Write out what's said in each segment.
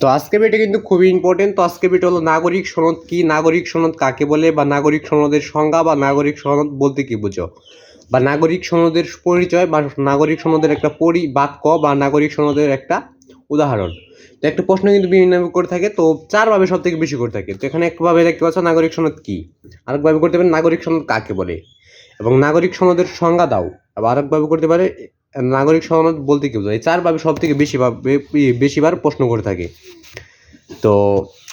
তো আজকে এটা কিন্তু খুবই ইম্পর্টেন্ট তো আজকে এটা হলো নাগরিক সনদ কি? নাগরিক সনদ কাকে বলে? বা নাগরিক সনদের সংজ্ঞা বা নাগরিক সনদ বলতে কি বুঝো? বা নাগরিক সনদের পরিচয় বা নাগরিক সনদের একটা পরি বাক্য বা নাগরিক সনদের একটা উদাহরণ। তো একটা প্রশ্ন কিন্তু বিভিন্ন করে থাকে, তো চারভাবে সব থেকে বেশি করে থাকে। তো এখানে একভাবে দেখতে পাচ্ছ নাগরিক সনদ কি? আরেকভাবে করতে পারে নাগরিক সনদ কাকে বলে? এবং নাগরিক সনদের সংজ্ঞা দাও। আবার আরেকভাবে করতে পারে নাগরিক সনদ বলতে কি বোঝায়? চারভাবে সব থেকে বেশি বেশিবার প্রশ্ন করে থাকে। তো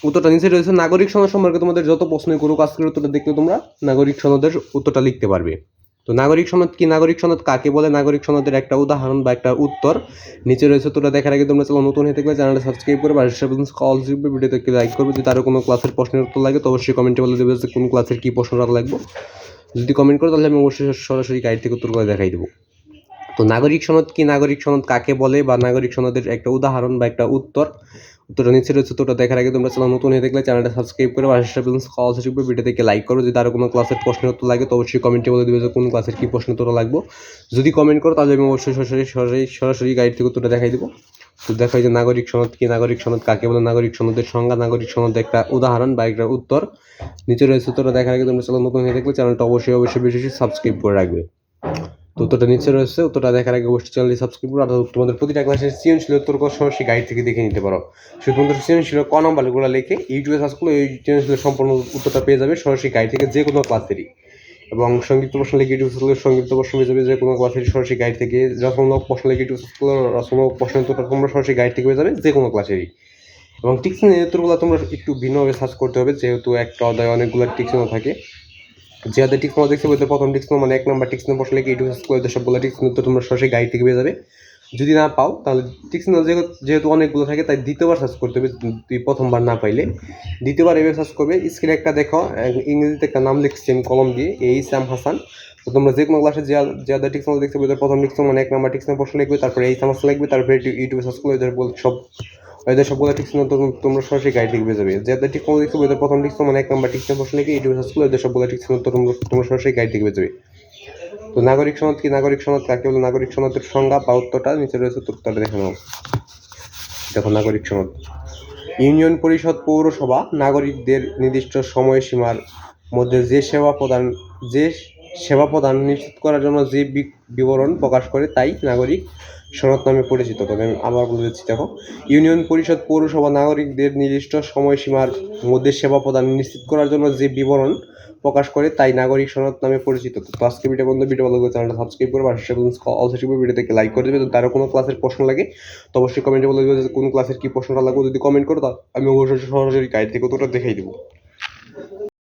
উত্তরটা নিচে রয়েছে, নাগরিক সনদ সম্পর্কে তোমাদের যত প্রশ্নই করুক, আজকের উত্তরটা দেখলে তোমরা নাগরিক সনদের উত্তরটা লিখতে পারবে। তো নাগরিক সনদ কি? নাগরিক সনদ কাকে বলে? নাগরিক সনদের একটা উদাহরণ বা একটা উত্তর নিচে রয়েছে তোরা দেখার আগে তোমরা চলো নতুন হয়ে থাকলে চ্যানেলটা সাবস্ক্রাইব করে সাথে কল দিবে ভিডিওতে একটি লাইক করবে। যদি তারও কোনো ক্লাসের প্রশ্নের উত্তর লাগে, তো অবশ্যই কমেন্টে বলে দেবে যে কোন ক্লাসের কী প্রশ্নটা লাগবে। যদি কমেন্ট করো, তাহলে আমি অবশ্যই সরাসরি গাইড থেকে উত্তর করে দেখাই দেবো। তো নাগরিক সনদ কি নাগরিক সনদ কাকে বলে বা নাগরিক সনদের একটা উদাহরণ বা একটা উত্তর? উত্তরটা নিচে রয়েছে তোটা দেখার আগে তোমরা চ্যানেল নতুন হয়ে থাকলে চ্যানেলটা সাবস্ক্রাইব করে বাসার কল ভিডিও থেকে লাইক করো। যদি আরও কোনো ক্লাসের প্রশ্নের উত্তর লাগে, তো অবশ্যই কমেন্টে বলে দেবে যে কোন ক্লাসের কী প্রশ্ন উত্তর লাগবে। যদি কমেন্ট করো, তাহলে আমি অবশ্যই সরাসরি সরাসরি সরাসরি গাইড থেকে উত্তরটা দেখাই দেবো। তো দেখাই যে নাগরিক সনদ কি, নাগরিক সনদ কাকে বলে? নাগরিক সনদের সংজ্ঞা, নাগরিক সনদের একটা উদাহরণ বা একটা উত্তর। নিচে রয়েছে তোটা দেখার আগে তোমরা চ্যানেল নতুন হয়ে থাকলে চ্যানেলটা অবশ্যই অবশ্যই বেশি বেশি সাবস্ক্রাইব করে রাখবে। তো উত্তরটা নিচে রয়েছে, উত্তরটা দেখার আগে অবশ্যই চ্যানেলটি সাবস্ক্রাইব করো আর তোমাদের প্রতিটা ক্লাসের সৃজনশীল উত্তর করার সেই গাইড থেকে দেখে নিতে পারো। সে শুধুমাত্র সৃজনশীল ক নম্বরগুলো লিখে ইউটিউবে সার্চ করলে এই সৃজনশীলের সম্পূর্ণ উত্তরটা পেয়ে যাবে সরাসরি গাইড থেকে যে কোনো ক্লাসেরই এবং সংযুক্ত প্রশ্ন লিখে ইউটিউব করলে সংযুক্ত প্রশ্ন পেয়ে যাবে যে কোনো ক্লাসেরই সরাসরি গাইড থেকে। রচনামূলক প্রশ্ন লিখে ইউটিউব করলে রচনামূলক প্রশ্নের উত্তরটা তোমরা সরাসরি গাইড থেকে পেয়ে যাবে যে কোনো ক্লাসেরই এবং টিক্সিনের উত্তরগুলো তোমরা একটু ভিন্নভাবে সার্চ করতে হবে, যেহেতু একটা অধ্যায় অনেকগুলো টিক্সিনও থাকে। যে টিক্স নম্বর দেখছে বলতে প্রথম টিক্স মানে এক নাম্বার টিক্স নম্বর বসলে কি ইউটিউব সার্চ করে সবগুলো টিক্স তো তোমরা সরাসরি গাইড থেকে পেয়ে যাবে। যদি না পাও, তাহলে টিক্স যেহেতু যেহেতু অনেকগুলো থাকে, তাই দ্বিতীয়বার সার্চ করতে হবে, তুই প্রথমবার না পাইলে। দ্বিতীয়বার এভাবে সার্চ করবে স্ক্রিনে একটা দেখো ইংরেজিতে একটা নাম লিখছি আমি কলম দিয়ে এই সাম হাসান। তো তোমরা যে কোনো ক্লাসে যে টিক্স নম্বর দেখতে বলতে প্রথম টিক্স মানে এক নাম্বার টিক্স প্রশ্ন লিখবে, তারপরে এই সামাস লিখবে, তারপরে ইউটিউবে সার্চ করলে বল সব এদের সবগুলো টিক্স নম্বর তোমরা সরাসরি গাইড লিখবে যাবে। যে আদার টিক্স নম্বর দেখতে বলতে প্রথম টিক্স মানে এক নাম্বার নম্বর প্রশ্ন লিখে ইউটিউবে সার্চ করলে এদের সবগুলো টিক্স নম্বর তোমরা সরাসরি গাইড লিখবে যাবে। তো নাগরিক সনদ কি? নাগরিক সনদ কাকে বলে? নাগরিক সনদের সংজ্ঞা বা উত্তরটা নিচে রয়েছে উত্তরটা দেখে নাও। দেখো নাগরিক সনদ ইউনিয়ন পরিষদ পৌরসভা নাগরিকদের নির্দিষ্ট সময়সীমার মধ্যে যে সেবা প্রদান, যে সেবা প্রদান নিশ্চিত করার জন্য যে বিবরণ প্রকাশ করে, তাই নাগরিক সনদ নামে পরিচিত। তবে আমি আবার বলে দিচ্ছি, দেখো, ইউনিয়ন পরিষদ, পৌরসভা নাগরিকদের নির্দিষ্ট সময়সীমার মধ্যে সেবা প্রদান নিশ্চিত করার জন্য যে বিবরণ প্রকাশ করে, তাই নাগরিক সনদ নামে পরিচিত। তো আজকে ভিডিও বন্ধু ভিডিও ভালো লাগলে চ্যানেলটা সাবস্ক্রাইব করে পাশে অলসো শিখবে ভিডিও থেকে লাইক করে দেবে। তো তারও কোনো ক্লাসের প্রশ্ন লাগে, তো অবশ্যই কমেন্টে বলে দেবে যে কোন ক্লাসের কী প্রশ্নটা লাগবে। যদি কমেন্ট করো, তা আমি অবশ্যই সরাসরি গাইড থেকে তোটা দেখাই দেবো।